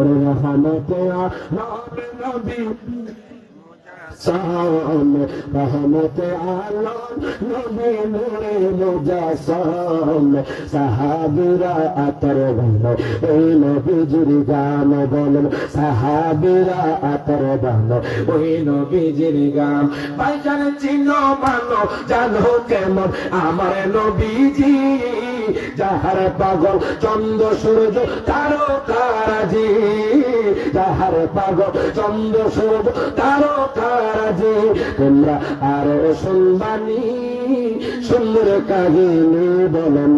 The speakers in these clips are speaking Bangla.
রহমতে আলম নবী সাম রহমতে আলম নবী নূরে মুজাসম সাহাবিরা আতর বল ওই নবীজির গান বলেন সাহাবিরা আতর জানো কেমন আমার নবীজি যাহার পাগল চন্দ্র সূর্য তারকারাজি, যাহার পাগল চন্দ্র সূর্য তারকারাজি, তোমরা আরও শুনবানি সুন্দর কাহিনী বলেন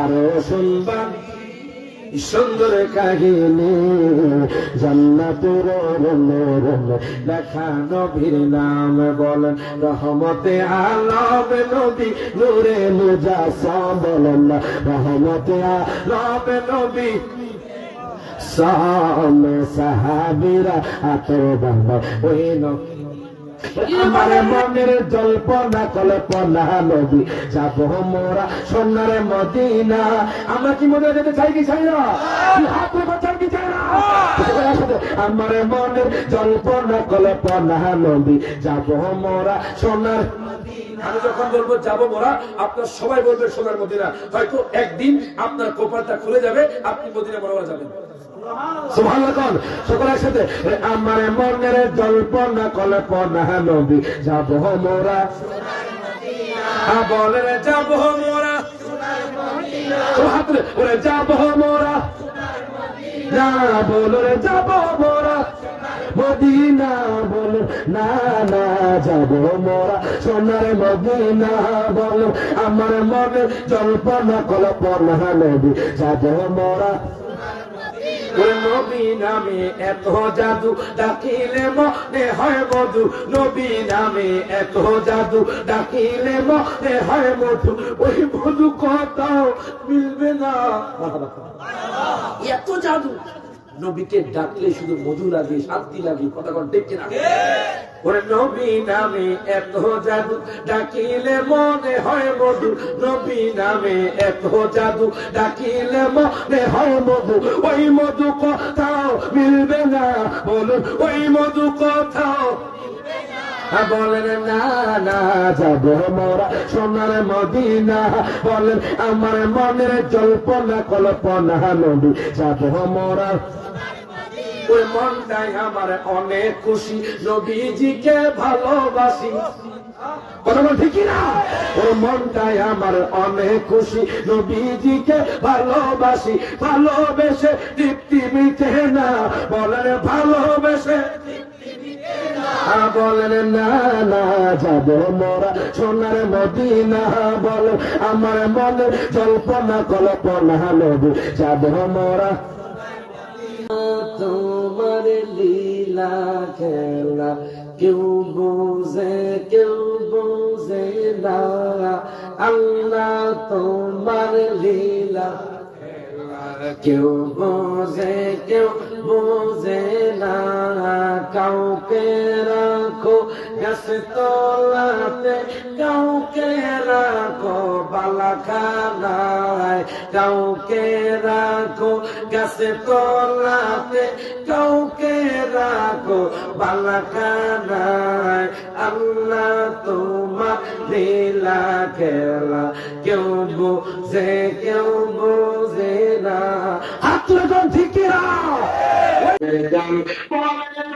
আরও শুনবানি সুন্দর কাহিনী, জান্নাতের রঙ দেখা নবীর নাম বলেন রহমতে আলম নবী নূরে মুজাসা বলেন রহমতে আলম নবী সাহাবিরা আতর বাবা ওই নবী আমার মনের জল্পনা, কল্পনা নবী, যাব মোরা সোনার মদিনা। আমরা কি মনে যেতে চাই কি চাই না? হাত রেখে কি না? আমার মনের জল্পনা, কল্পনা নবী, যাব মোরা সোনার আমি যখন বলব যাব মোরা, আপনার সবাই বলবে সোনার মদিনা। হয়তো একদিন আপনার কোপারটা খুলে যাবে, আপনি মদিনা বড়রা যাবেন। সকলের সাথে আমার মনের জল্পনা কল্পনা নবী যাব মোরা। বলেন যাব মোরা। হাতরে ওরে যাব মোরা। না বলো রে যাব মোরা। মদিনা বলো না না যাব মোরা। সোনার মদিনা বলো আমার মনে জল্পনা কল্পনা নবী যাব মোরা। নবী নামে এত জাদু ডাকিলে মনে হয় মধু। নবী নামে এত জাদু ডাকিলে মনে হয় মধু। ওই মধু কথাও মিলবে না। এত জাদু। নবীকে ডাকলে শুধু মধু লাগে, শান্তি লাগে, কথা দেখছে না ওরে নবী নামে এত জাদু, ডাকিলে মনে হয় মধু। নবী নামে এত জাদু, ডাকিলে মনে হয় মধু। ওই মধু কথাও মিলবে না বলুন, ওই মধু কথাও বলেন, না না, যাব মোরা সোনার মদিনা। বলেন, আমার মনের জল্পনা, কল্পনা, নবী, যাব মোরা। ওই মনটাই আমার অনেক খুশি, নবীজিকে ভালোবাসি। মনটাই আমার অনেক খুশি, নবীজিকে ভালোবাসি। ভালোবেসে তৃপ্তি মিটে না, বলেন, ভালোবেসে বলেন, না যাব মোরা সোনার মদিনা বল। আমার মনে জল্পনা, কল্পনা, নবী, যাব মোরা। তোমার লীলা খেলা, কেউ বুঝে কেউ বুঝে না। আল্লাহ তোমার লীলা কেউ বোঝে কেউ বোঝে তলাতে কাউকে রাখো বালাখানায়। কাউকে রাখো গাছ তলাতে, কাউকে রাখো বালাখানায়। আল্লাহ তোমার লীলা খেলা, কেউ বোঝে কেউ বোঝে না। হাত ঠিক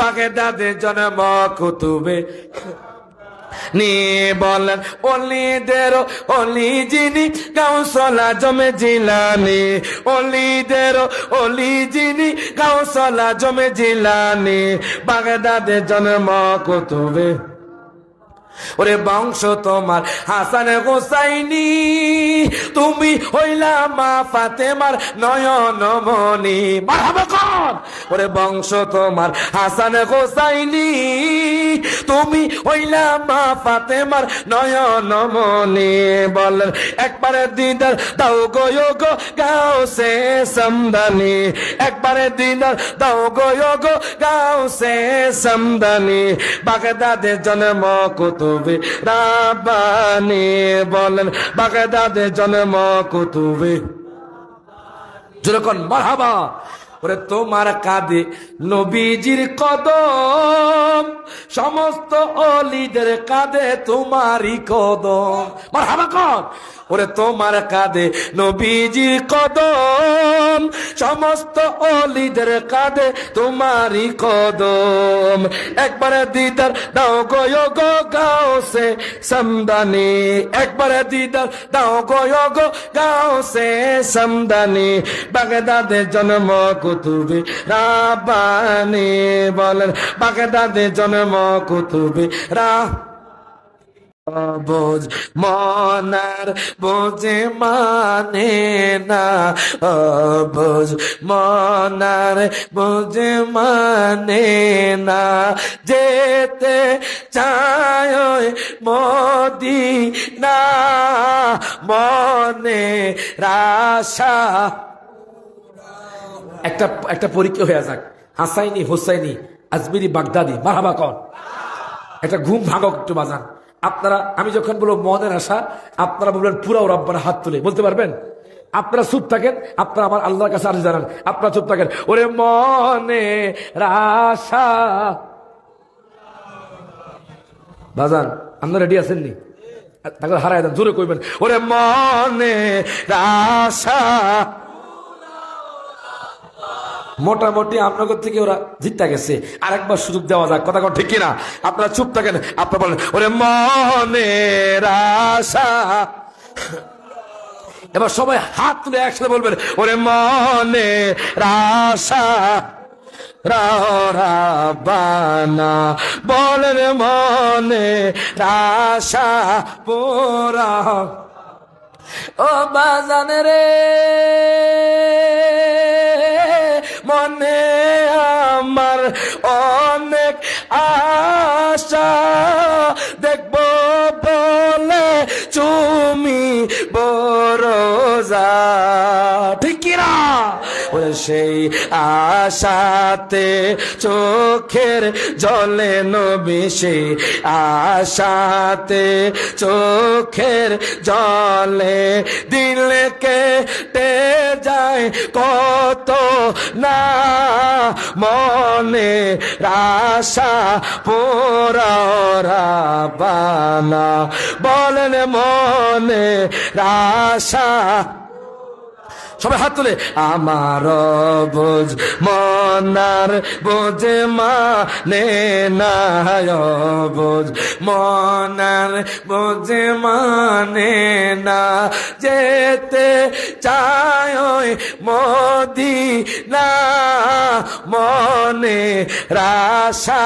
বাগদাদে জন্ম কুতুবে। বলেন, অলিদের অলি যিনি গাউসলা জমে জিলানি। অলিদের অলি যিনি গাউসলা জমে জিলানি। বাগদাদে জন্ম কুতুবে। ওরে বংশ তোমার, হাসান গোসাইনি তুমি হইলা মা ফাতেমার নয়ন মনি ওরে বংশ তোমার, হাসান গোসাইনি তুমি হইলা মা ফাতেমার নয়ন মনি বলেন একবারে দিদার দাও গো গো, গাও সে সমদানি একবারে দিদার দাও গো গো, গাও সে সমদানি বাগদাদে জন্ম কুতুবে রাব্বানি বলেন বাগদাদে জন্ম কুতুবে। যেরকম মারহাবা। ওরে তোমার কাঁধে নবীজির কদম, সমস্ত অলিদের কাঁধে তোমারই কদম। মারহাবা কর। ওরে তোমার কাঁধে নবীজির কদম, সমস্ত অলিদের কাঁধে তোমারই কদম। একবারে দিদার দাও গয় গো গাও সে সমদানি। একবারে দিদার দাও গয় গো গাও সে সমদানি। বাগদাদে জন্ম কুতুবে রাবানি বলেন, বাগদাদে জন্ম কুতুবে রা বোঝ মনার বোঝে মানে না বোঝ মনার বোঝে মানে না, যেতে চায় মোদি না মনে রাশা। একটা একটা পরীক্ষা হয়ে যাক। হাসাইনি, হোসাইনি, আজমিরি, বাগদাদি, মারহাবা কর একটা ঘুম ভাঙক একটু বাজান। আপনারা, আমি যখন বলব মনের আশা, আপনারা বলবেন পুরাও রব্বার হাত তুলে। বলতে পারবেন? আপনারা চুপ থাকেন, আপনারা আমার আল্লাহর কাছে আর্জি জানান আপনারা চুপ থাকেন। ওরে মনে রাশা বাজান, আপনারা রেডি আছেননি তাকে হারাই দেন, জোরে কইবেন। ওরে মনে রাশা মোটামুটি আপনাদের থেকে ওরা জিততে গেছে। আরেকবার সুযোগ দেওয়া যাক, কথা ঠিক কিনা? আপনারা চুপ থাকেন, আপনারা বলেন, ওরে মনের আশা। এবার সবাই হাত তুলে একসাথে বলবেন, ওরে মনে রাশা রাবানা, বলেন মনে রাশা পোরা ও বাজান রে মনে আমার অনেক আশা। দেখব বলে তুমি যা ঠিক সেই আশাতে চোখের জলে নবী সেই আশাতে চোখের জলে দিল কেটে যায় কত না মনে রাশা পোরা বানা। বলেন মনে রাশা সবাই হাত তুলে, আমার বোঝ মনার বোঝে মানে না বোঝ মনার বোঝে মানে না যেতে চায় মোদি না মনে রাশা